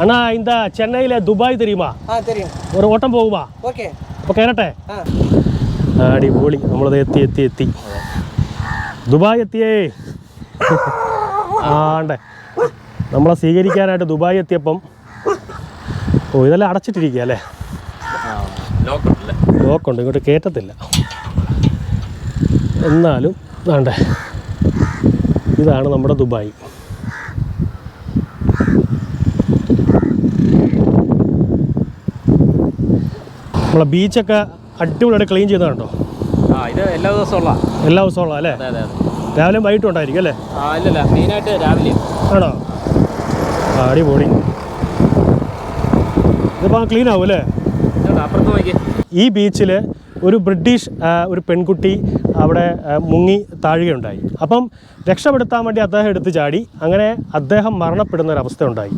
அண்ணா இந்த சென்னையில் துபாய் தெரியுமா தெரியும் ஒரு ஓட்டம் போகுமா ஓகே അപ്പോൾ കയറട്ടെ അടിപൊളി. നമ്മളത് എത്തി എത്തി എത്തി. ദുബായ് എത്തിയേ. ആണ്ടേ. നമ്മളെ സ്വീകരിക്കാനായിട്ട് ദുബായ് എത്തിയപ്പം ഓ ഇതെല്ലാം അടച്ചിട്ടിരിക്കുക അല്ലേ? ലോക്കുണ്ട് ഇങ്ങോട്ട് കയറ്റത്തില്ല എന്നാലും വേണ്ടേ ഇതാണ് നമ്മുടെ ദുബായ്. നമ്മളെ ബീച്ചൊക്കെ അടിപൊളിയായിട്ട് ക്ലീൻ ചെയ്തതാണോ ആ ഇത് എല്ലാ ദിവസവും ഉള്ള എല്ലാ ദിവസവും ഉള്ള അല്ലേ രാവിലെയും വൈകിട്ടും ഉണ്ടായിരിക്കും അല്ലേ? ആ ഇല്ലല്ല മെയിനായിട്ട് രാവിലെ ആണോ? അടിപൊളി. ഇതിപ്പോൾ ക്ലീൻ ആവും അല്ലേ? അപ്പുറത്ത് നോക്കി. ഈ ബീച്ചിൽ ഒരു ബ്രിട്ടീഷ് ഒരു പെൺകുട്ടി അവിടെ മുങ്ങി താഴുകയുണ്ടായി. അപ്പം രക്ഷപ്പെടുത്താൻ വേണ്ടി അദ്ദേഹം എടുത്ത് ചാടി. അങ്ങനെ അദ്ദേഹം മരണപ്പെടുന്ന ഒരു അവസ്ഥ ഉണ്ടായി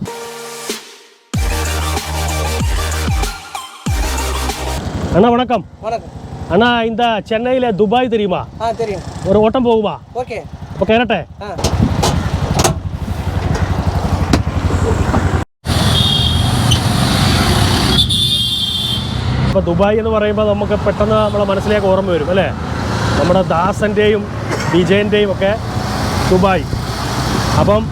அண்ணா வணக்கம் வணக்கம் அண்ணா இந்த சென்னையில் துபாய் தெரியுமா ஆ தெரியும் ஒரு ஓட்டம் போகுமா ஓகே അപ്പോൾ കയറട്ടെ ஆ ഇപ്പോൾ ദുബായ് എന്ന് പറയുമ്പോൾ നമുക്ക് പെട്ടെന്ന് നമ്മളെ മനസ്സിലേക്ക് ഓർമ്മ വരും അല്ലേ നമ്മുടെ ദാസൻ്റെയും വിജയൻ്റെയും ഒക്കെ ദുബായ് അപ്പം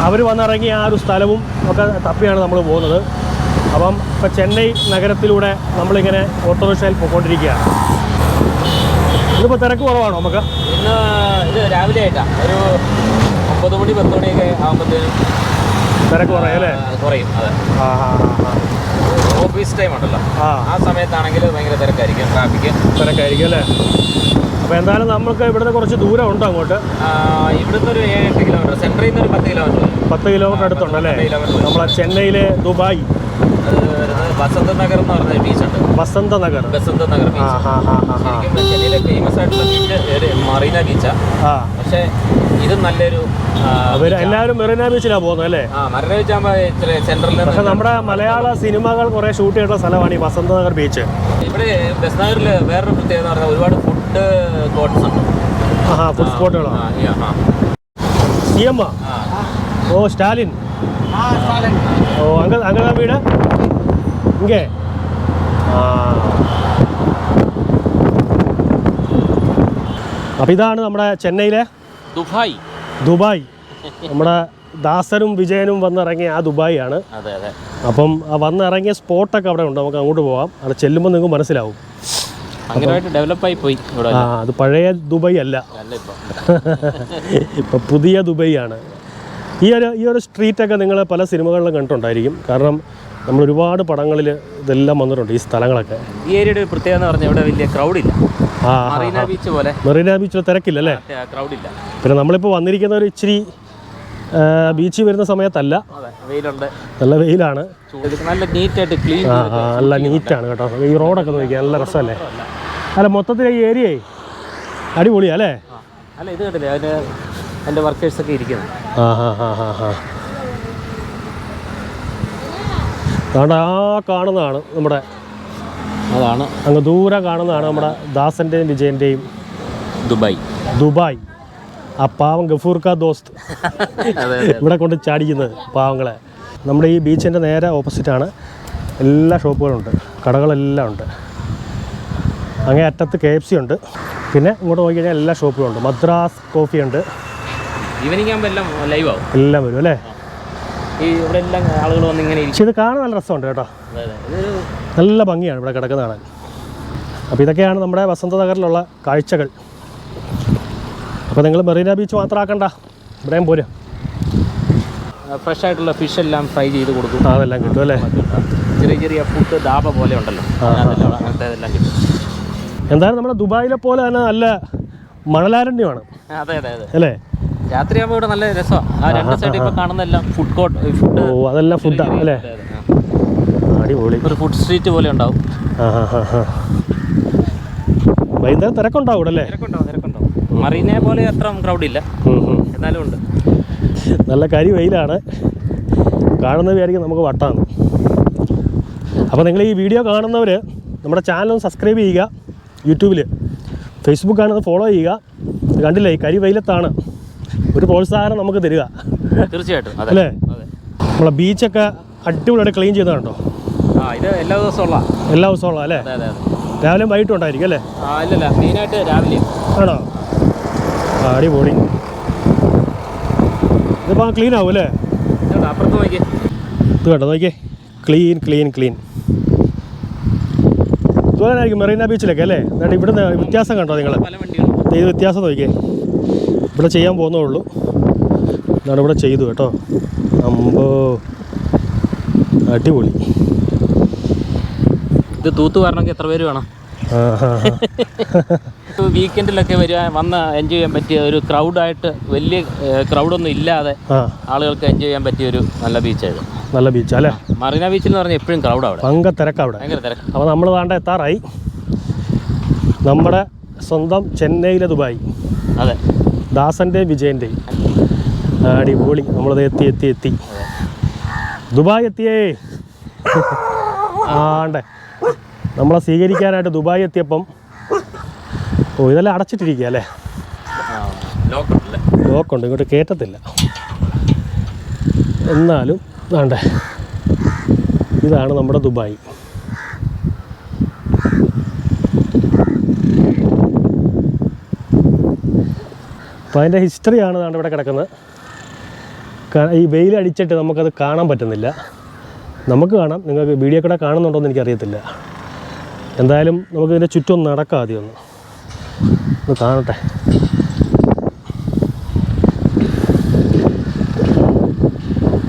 അവർ വന്നിറങ്ങിയ ആ ഒരു സ്ഥലവും ഒക്കെ തപ്പിയാണ് നമ്മൾ പോകുന്നത് അപ്പം ഇപ്പം ചെന്നൈ നഗരത്തിലൂടെ നമ്മളിങ്ങനെ ഓട്ടോറിക്ഷയിൽ പോയിക്കൊണ്ടിരിക്കുകയാണ്. ഇതിപ്പോൾ തിരക്ക് കുറവാണോ നമുക്ക്? ഇന്ന് ഇത് രാവിലെ ആയിട്ടാണ് ഒരു ഒമ്പത് മണി പത്ത് മണിയൊക്കെ ആകുമ്പോഴത്തേനും തിരക്ക് കുറയും അല്ലേ? കുറയും. അതെ. ആ ആ ആ, ഓഫീസ് ടൈം ഉണ്ടല്ലോ. ആ. ആ സമയത്താണെങ്കിൽ ഭയങ്കര തിരക്കായിരിക്കും ട്രാഫിക് തിരക്കായിരിക്കും അല്ലേ? അപ്പോൾ എന്തായാലും നമുക്ക് ഇവിടുന്ന് കുറച്ച് ദൂരം ഉണ്ട് അങ്ങോട്ട്? ഇവിടുന്ന് ഒരു ഏഴ് എട്ട് കിലോമീറ്റർ സെൻട്രിൽ നിന്ന് ഒരു പത്ത് കിലോമീറ്റർ പത്ത് കിലോമീറ്റർ അടുത്തുണ്ടല്ലേ അല്ലേ? നമ്മളെ ചെന്നൈയിലെ ദുബായ്. വസന്ത നഗർ എന്ന് പറഞ്ഞ ബീച്ചുണ്ട് വസന്ത നഗർ. വസന്ത നഗർ ചെന്നൈയിലെ ഫേമസ് ആയിട്ടുള്ള ബീച്ച് മറീന ബീച്ചാണ് പക്ഷെ ഇത് നല്ലൊരു എല്ലാവരും മെറീന ബീച്ചിലാണ് പോകുന്നത് അല്ലേ? മറീന ബീച്ച് ആകുമ്പോൾ പക്ഷെ നമ്മുടെ മലയാള സിനിമകൾ കുറെ ഷൂട്ട് ചെയ്തിട്ടുള്ള സ്ഥലമാണ് ഈ വസന്ത നഗർ ബീച്ച് ഇവിടെ ബസ്നഗറിൽ വേറൊരു പ്രത്യേകത എന്ന് പറഞ്ഞാൽ ഒരുപാട് ഫുഡ് കോട്ട്സ് ഉണ്ട്. ആ ഫുഡ് സ്പോട്ടുകളാണ് ഓ സ്റ്റാലിൻ. ഓ അങ്ക അങ്ങനെ വീട് ഇങ്ങേ ആ അപ്പം ഇതാണ് നമ്മുടെ ചെന്നൈയിലെ ദുബായ്. ദുബായ്. നമ്മുടെ ദാസനും വിജയനും വന്നിറങ്ങിയ ആ ദുബായ് ആണ്. അതെ അതെ. അപ്പം ആ വന്നിറങ്ങിയ സ്പോട്ടൊക്കെ അവിടെ ഉണ്ട്. നമുക്ക് അങ്ങോട്ട് പോവാം. അവിടെ ചെല്ലുമ്പോൾ നിങ്ങൾക്ക് മനസ്സിലാവും. ഡെവലപ്പായി പോയി ഇവിടെ. ആ അത് പഴയ ദുബായ് അല്ല. അല്ല ഇപ്പം. ഇപ്പം പുതിയ ദുബായ് ആണ്. ഈ ഒരു ഈ ഒരു സ്ട്രീറ്റൊക്കെ നിങ്ങൾ പല സിനിമകളിലും കണ്ടിട്ടുണ്ടായിരിക്കും. കാരണം നമ്മൾ ഒരുപാട് പടങ്ങളിൽ ഇതെല്ലാം വന്നിട്ടുണ്ട് ഈ സ്ഥലങ്ങളൊക്കെ. ഈ ഏരിയയുടെ ഒരു പ്രത്യേകത എന്ന് പറഞ്ഞാൽ ഇവിടെ വലിയ ആ മറീന ബീച്ച് പോലെ. മെറീന ബീച്ചിൽ തിരക്കില്ല അല്ലേ? ക്രൗഡില്ല പിന്നെ നമ്മളിപ്പോൾ വന്നിരിക്കുന്ന ഒരു ഇച്ചിരി ബീച്ചിൽ വരുന്ന സമയത്തല്ല. വെയിലുണ്ട്. നല്ല വെയിലാണ്. നല്ല നീറ്റായിട്ട് ക്ലീൻ നല്ല നീറ്റാണ് കേട്ടോ. ഈ റോഡൊക്കെ നോക്കിയാൽ നല്ല രസമല്ലേ? അല്ല മൊത്തത്തിൽ ഈ ഏരിയയെ അടിപൊളിയാ അല്ലേ? അല്ല ഇത് കേട്ടില്ലേ അതിന്റെ എന്റെ വർക്കേഴ്സൊക്കെ ഇരിക്കുന്നത്. ആ ഹാ ഹാ ഹാ ഹാ അതുകൊണ്ട് ആ കാണുന്നതാണ് നമ്മുടെ അതാണ് അങ്ങ് ദൂരെ കാണുന്നതാണ് നമ്മുടെ ദാസന്റെയും വിജയന്റെയും ദുബായ്. ദുബായ്. ആ പാവം ഗഫൂർ കാ ദോസ്ത്. ഇവിടെ കൊണ്ട് ചാടിക്കുന്നത് പാവങ്ങളെ. നമ്മുടെ ഈ ബീച്ചിന്റെ നേരെ ഓപ്പോസിറ്റാണ് എല്ലാ ഷോപ്പുകളും ഉണ്ട് കടകളെല്ലാം ഉണ്ട്. അങ്ങേ അറ്റത്ത് കെ എഫ് സി ഉണ്ട്. പിന്നെ ഇങ്ങോട്ട് നോക്കിക്കഴിഞ്ഞാൽ എല്ലാ ഷോപ്പുകളും ഉണ്ട് മദ്രാസ് കോഫി ഉണ്ട് ഈവനിങ് ആകുമ്പോൾ എല്ലാം ലൈവ് ആവും. എല്ലാം വരും അല്ലേ? ഈ ഇവിടെ എല്ലാം ആളുകൾ വന്ന് ഇങ്ങനെ പക്ഷെ ഇത് കാണാൻ നല്ല രസമുണ്ട് കേട്ടോ. നല്ല ഭംഗിയാണ് ഇവിടെ കിടക്കുന്ന കാണാൻ. അപ്പോൾ ഇതൊക്കെയാണ് നമ്മുടെ വസന്ത നഗറിലുള്ള കാഴ്ചകൾ. അപ്പോൾ നിങ്ങൾ മെറീന ബീച്ച് മാത്രമാക്കണ്ട ഇവിടെയും പോരും. ഫ്രഷ് ആയിട്ടുള്ള ഫിഷ് എല്ലാം ഫ്രൈ ചെയ്ത് കൊടുക്കും. അതെല്ലാം കിട്ടും അല്ലേ? ചെറിയ ചെറിയ ഫുഡ് ദാബ പോലെ ഉണ്ടല്ലോ. അങ്ങനത്തെ എല്ലാം കിട്ടും. എന്തായാലും നമ്മുടെ ദുബായിലെ പോലെ തന്നെ നല്ല മണലാരണ്യമാണ്. അതെ അതെ അതെ. അല്ലേ? രാത്രിയാകുമ്പോൾ ഇവിടെ നല്ല രസമാണ് ആ രണ്ട് സൈഡിൽ ഇപ്പൊ കാണുന്നെല്ലാം ഫുഡ് കോർട്ട് ഫുഡ് ഓ അതെല്ലാം ഫുഡാണ് അല്ലേ? അടിപൊളി. ഒരു ഫുഡ് സ്ട്രീറ്റ് പോലെ ഉണ്ടാവും. വൈകുന്നേരം തിരക്കുണ്ടാവും ഇവിടെ അല്ലേ? തിരക്കുണ്ടാവും തിരക്കുണ്ടാവും. മറീനെ പോലെ അത്ര ക്രൗഡ് ഇല്ല. എന്നാലും ഉണ്ട്. നല്ല കരി വെയിലാണ്. കാണുന്ന വിചാരിക്കും നമുക്ക് വട്ടാണ് അപ്പോൾ നിങ്ങൾ ഈ വീഡിയോ കാണുന്നവർ നമ്മുടെ ചാനൽ ഒന്ന് സബ്സ്ക്രൈബ് ചെയ്യുക. യൂട്യൂബിൽ ഫേസ്ബുക്ക് ആണെന്ന് ഫോളോ ചെയ്യുക. കണ്ടില്ലേ? ഈ കരി വെയിലത്താണ്. ഒരു പ്രോത്സാഹനം നമുക്ക് തരിക. തീർച്ചയായിട്ടും. അല്ലേ? നമ്മളെ ബീച്ചൊക്കെ അടിപൊളിയായിട്ട് ക്ലീൻ ചെയ്തതാണോ ഇത് എല്ലാ ദിവസവും ഉള്ള എല്ലാ ദിവസവും ഉള്ള അല്ലേ രാവിലെയും വൈകിട്ടും ഉണ്ടായിരിക്കും അല്ലേ? ഇല്ലല്ല മെയിനായിട്ട് രാവിലെ ആണോ? അടിപൊളി. ഇതിപ്പോൾ ക്ലീൻ ആവും അല്ലേ? അപ്പുറത്ത് നോക്കിയേ. ഇത് കേട്ടോ നോക്കിയേ? Clean clean clean. ഇതുപോലെ ആയിരിക്കും മെറീന ബീച്ചിലൊക്കെ അല്ലേ? എന്നിട്ട് ഇവിടുന്ന് വ്യത്യാസം കണ്ടോ നിങ്ങൾ ഇത് വ്യത്യാസം നോക്കിയേ. ഇവിടെ ചെയ്യാൻ പോകുന്നേ ഉള്ളൂ. ഇതാണ് ഇവിടെ ചെയ്തു കേട്ടോ. അമ്പോ അടിപൊളി. ഇത് തൂത്ത് വരണമെങ്കിൽ എത്ര പേര് വേണം? വീക്കെൻഡിലൊക്കെ വരിക വന്ന് എൻജോയ് ചെയ്യാൻ പറ്റിയ ഒരു ക്രൗഡായിട്ട് വലിയ ക്രൗഡൊന്നും ഇല്ലാതെ ആളുകൾക്ക് എൻജോയ് ചെയ്യാൻ പറ്റിയ ഒരു നല്ല ബീച്ചായത് നല്ല ബീച്ച് അല്ലേ? മറീന ബീച്ചിൽ എന്ന് പറഞ്ഞാൽ എപ്പോഴും ക്രൗഡ് അവിടെ. ഭയങ്കര തിരക്കാ അവിടെ. ഭയങ്കര തിരക്ക്. അപ്പോൾ നമ്മൾ വേണ്ട എത്താറായി. നമ്മുടെ സ്വന്തം ചെന്നൈയിലെ ദുബായി. അതെ. ദാസന്റെയും വിജയന്റെയും അടിപൊളി. നമ്മളത് എത്തി എത്തി എത്തി. ദുബായ് എത്തിയേ. ആണ്ടേ. നമ്മളെ സ്വീകരിക്കാനായിട്ട് ദുബായ് എത്തിയപ്പം ഓ ഇതെല്ലാം അടച്ചിട്ടിരിക്കുക അല്ലേ? ലോക്കുണ്ട് ഇങ്ങോട്ട് കയറ്റത്തില്ല എന്നാലും വേണ്ടേ ഇതാണ് നമ്മുടെ ദുബായ്. അപ്പോൾ അതിന്റെ ഹിസ്റ്ററിയാണ് ആണ് ഇവിടെ കിടക്കുന്നത്. ഈ വെയിൽ അടിച്ചിട്ട് നമുക്കത് കാണാൻ പറ്റുന്നില്ല. നമുക്ക് കാണാം. നിങ്ങൾക്ക് വീഡിയോ കൂടെ കാണുന്നുണ്ടോ എന്ന് എനിക്കറിയത്തില്ല. എന്തായാലും നമുക്ക് നമുക്കിതിന്റെ ചുറ്റും നടക്കാം ആദ്യം ഒന്ന്. ഒന്ന് കാണട്ടെ.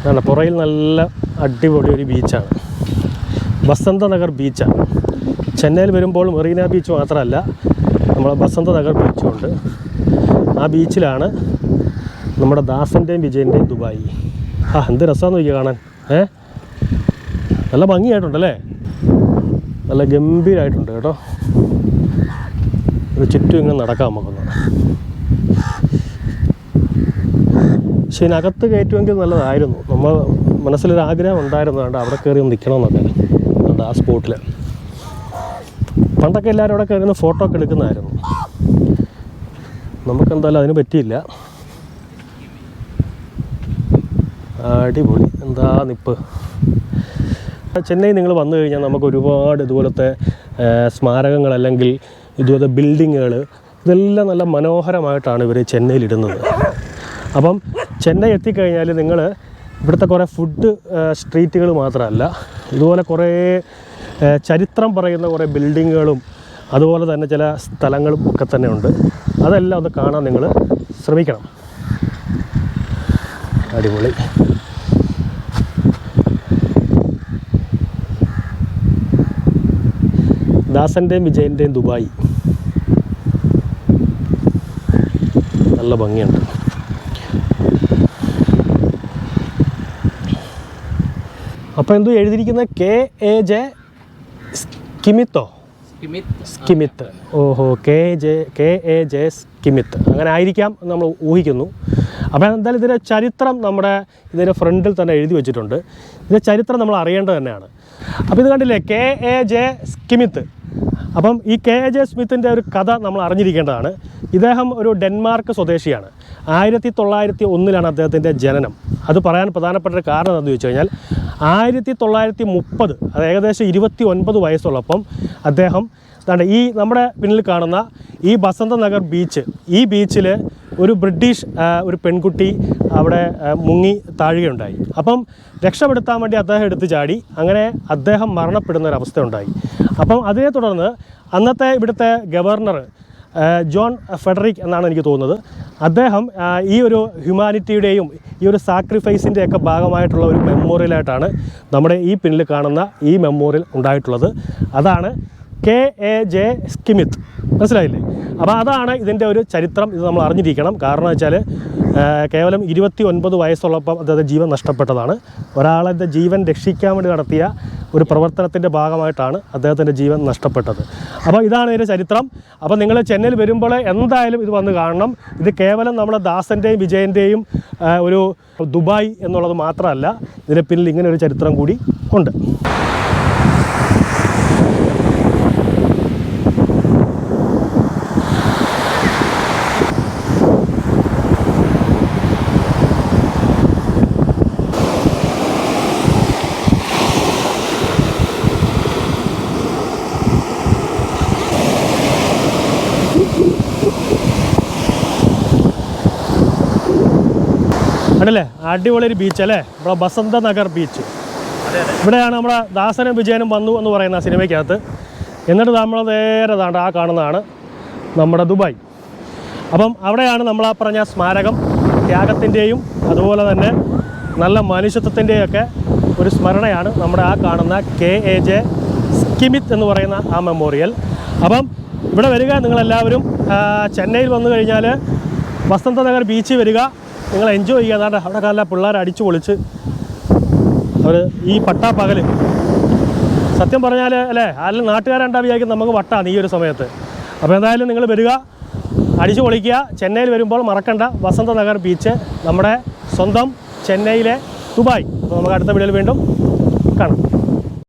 അതാണ് പുറയിൽ നല്ല അടിപൊളി ഒരു ബീച്ചാണ് ബസന്തനഗർ ബീച്ചാണ് ചെന്നൈയിൽ വരുമ്പോൾ മെറീന ബീച്ച് മാത്രമല്ല നമ്മളെ ബസന്തനഗർ നഗർ ആ ബീച്ചിലാണ് നമ്മുടെ ദാസന്റെയും വിജയന്റെയും ദുബായി. ആ എന്ത് രസമാണെന്ന് നോക്കിയാൽ കാണാൻ. ഏ? നല്ല ഭംഗിയായിട്ടുണ്ടല്ലേ? നല്ല ഗംഭീരമായിട്ടുണ്ട് കേട്ടോ. ഒരു ചുറ്റും ഇങ്ങനെ നടക്കാൻ നമുക്കൊന്ന് പക്ഷെ ഇതിനകത്ത് കയറ്റുമെങ്കിൽ നല്ലതായിരുന്നു. നമ്മൾ മനസ്സിലൊരു ആഗ്രഹം ഉണ്ടായിരുന്നു. വേണ്ട അവിടെ കയറി ഒന്ന് നിൽക്കണമെന്നൊക്കെ അതുകൊണ്ട് ആ സ്പോട്ടിൽ പണ്ടൊക്കെ എല്ലാവരും അവിടെ കയറി ഫോട്ടോ ഒക്കെ എടുക്കുന്നതായിരുന്നു. നമുക്കെന്തായാലും അതിന് പറ്റിയില്ല. അടിപൊളി. എന്താ നിപ്പ്. ചെന്നൈ നിങ്ങൾ വന്നു കഴിഞ്ഞാൽ നമുക്ക് ഒരുപാട് ഇതുപോലത്തെ സ്മാരകങ്ങൾ അല്ലെങ്കിൽ ഇതുപോലത്തെ ബിൽഡിങ്ങുകൾ ഇതെല്ലാം നല്ല മനോഹരമായിട്ടാണ് ഇവർ ചെന്നൈയിൽ ഇടുന്നത്. അപ്പം ചെന്നൈ എത്തിക്കഴിഞ്ഞാൽ നിങ്ങൾ ഇവിടുത്തെ കുറേ ഫുഡ് സ്ട്രീറ്റുകൾ മാത്രമല്ല ഇതുപോലെ കുറേ ചരിത്രം പറയുന്ന കുറേ ബിൽഡിങ്ങുകളും അതുപോലെ തന്നെ ചില സ്ഥലങ്ങളും ഒക്കെ തന്നെ ഉണ്ട്. അതെല്ലാം ഒന്ന് കാണാൻ നിങ്ങൾ ശ്രമിക്കണം. അടിപൊളി. ദാസന്റെയും വിജയന്റെയും ദുബായ്. നല്ല ഭംഗിയുണ്ട്. അപ്പോൾ എന്തോ എഴുതിയിരിക്കുന്നത്? കെ എ ജെ സ്കിമിത്തോ സ്കിമിത്ത് ഓഹോ K J K A J സ്കിമിത്ത് അങ്ങനെ ആയിരിക്കാം നമ്മൾ ഊഹിക്കുന്നു. അപ്പോൾ എന്തായാലും ഇതിന്റെ ചരിത്രം നമ്മുടെ ഇതിന്റെ ഫ്രണ്ടിൽ തന്നെ എഴുതി വെച്ചിട്ടുണ്ട്. ഇതിന്റെ ചരിത്രം നമ്മൾ അറിയേണ്ടത് തന്നെയാണ്. അപ്പോൾ ഇത് കണ്ടില്ലേ കെ എ ജെ സ്കിമിത്ത് അപ്പം ഈ കെ എ ജെ സ്മിത്തിന്റെ ഒരു കഥ നമ്മൾ അറിഞ്ഞിരിക്കേണ്ടതാണ്. ഇദ്ദേഹം ഒരു ഡെൻമാർക്ക് സ്വദേശിയാണ്. ആയിരത്തി തൊള്ളായിരത്തി ഒന്നിലാണ് അദ്ദേഹത്തിന്റെ ജനനം. അത് പറയാൻ പ്രധാനപ്പെട്ട കാരണം എന്താണെന്ന് ചോദിച്ചു കഴിഞ്ഞാൽ ആയിരത്തി തൊള്ളായിരത്തി മുപ്പത് അത് ഏകദേശം ഇരുപത്തി ഒൻപത് വയസ്സുള്ളപ്പം അദ്ദേഹം ഈ നമ്മുടെ പിന്നിൽ കാണുന്ന ഈ ബസന്തനഗർ ബീച്ച് ഈ ബീച്ചിൽ ഒരു ബ്രിട്ടീഷ് ഒരു പെൺകുട്ടി അവിടെ മുങ്ങി താഴുകയുണ്ടായി. അപ്പം രക്ഷപ്പെടുത്താൻ വേണ്ടി അദ്ദേഹം എടുത്തു ചാടി. അങ്ങനെ അദ്ദേഹം മരണപ്പെടുന്ന ഒരു അവസ്ഥ ഉണ്ടായി അപ്പം അതിനെ തുടർന്ന് അന്നത്തെ ഇവിടുത്തെ ഗവർണർ ജോൺ ഫെഡറിക് എന്നാണ് എനിക്ക് തോന്നുന്നത്. അദ്ദേഹം ഈ ഒരു ഹ്യൂമാനിറ്റിയുടെയും ഈ ഒരു സാക്രിഫൈസിന്റെ ഒക്കെ ഭാഗമായിട്ടുള്ള ഒരു മെമ്മോറിയലായിട്ടാണ് നമ്മുടെ ഈ പിന്നിൽ കാണുന്ന ഈ മെമ്മോറിയൽ ഉണ്ടായിട്ടുള്ളത്. അതാണ് കെ എ ജെ സ്കിമിത്ത്. മനസ്സിലായില്ലേ? അപ്പോൾ അതാണ് ഇതിന്റെ ഒരു ചരിത്രം ഇത് നമ്മൾ അറിഞ്ഞിരിക്കണം. കാരണം വെച്ചാൽ കേവലം ഇരുപത്തി ഒൻപത് വയസ്സുള്ളപ്പം അദ്ദേഹത്തെ ജീവൻ നഷ്ടപ്പെട്ടതാണ്. ഒരാളെ ജീവൻ രക്ഷിക്കാൻ വേണ്ടി നടത്തിയ ഒരു പ്രവർത്തനത്തിന്റെ ഭാഗമായിട്ടാണ് അദ്ദേഹത്തിന്റെ ജീവൻ നഷ്ടപ്പെട്ടത്. അപ്പോൾ ഇതാണ് ഇതിന്റെ ചരിത്രം. അപ്പോൾ നിങ്ങൾ ചെന്നൈയിൽ വരുമ്പോൾ എന്തായാലും ഇത് വന്ന് കാണണം. ഇത് കേവലം നമ്മുടെ ദാസന്റെയും വിജയന്റെയും ഒരു ദുബായ് എന്നുള്ളത് മാത്രമല്ല ഇതിന് പിന്നിൽ ഇങ്ങനെ ഒരു ചരിത്രം കൂടി ഉണ്ട്. ഉണ്ടല്ലേ അടിപൊളി ഒരു ബീച്ച് അല്ലേ? നമ്മുടെ ബസന്ത നഗർ ബീച്ച് ഇവിടെയാണ് നമ്മുടെ ദാസനും വിജയനും വന്നു എന്ന് പറയുന്ന സിനിമയ്ക്കകത്ത്. എന്നിട്ട് നമ്മൾ നേരെ താണ്ട ആ കാണുന്നതാണ് നമ്മുടെ ദുബായ്. അപ്പം അവിടെയാണ് നമ്മൾ ആ പറഞ്ഞ സ്മാരകം ത്യാഗത്തിന്റെയും അതുപോലെ തന്നെ നല്ല മനുഷ്യത്വത്തിന്റെയും ഒക്കെ ഒരു സ്മരണയാണ് നമ്മുടെ ആ കാണുന്ന കെ എ ജെ സ്കിമിത്ത് എന്ന് പറയുന്ന ആ മെമ്മോറിയൽ. അപ്പം ഇവിടെ വരിക നിങ്ങളെല്ലാവരും ചെന്നൈയിൽ വന്നു കഴിഞ്ഞാൽ വസന്ത നഗർ ബീച്ചിൽ വരിക. നിങ്ങൾ എൻജോയ് ചെയ്യുക. എന്നാണ് അവിടെ കാല പിള്ളേർ അടിച്ചു പൊളിച്ച് അവർ ഈ പട്ടാ പകൽ സത്യം പറഞ്ഞാൽ അല്ലേ ആരും നാട്ടുകാരുണ്ടാ വിചാരിക്കും നമുക്ക് വട്ടാണ് ഈ ഒരു സമയത്ത്. അപ്പോൾ എന്തായാലും നിങ്ങൾ വരിക അടിച്ചു പൊളിക്കുക. ചെന്നൈയിൽ വരുമ്പോൾ മറക്കണ്ട. വസന്ത നഗർ ബീച്ച് നമ്മുടെ സ്വന്തം ചെന്നൈയിലെ ദുബായ്. അപ്പോൾ നമുക്ക് അടുത്ത വീഡിയോയിൽ വീണ്ടും കാണാം.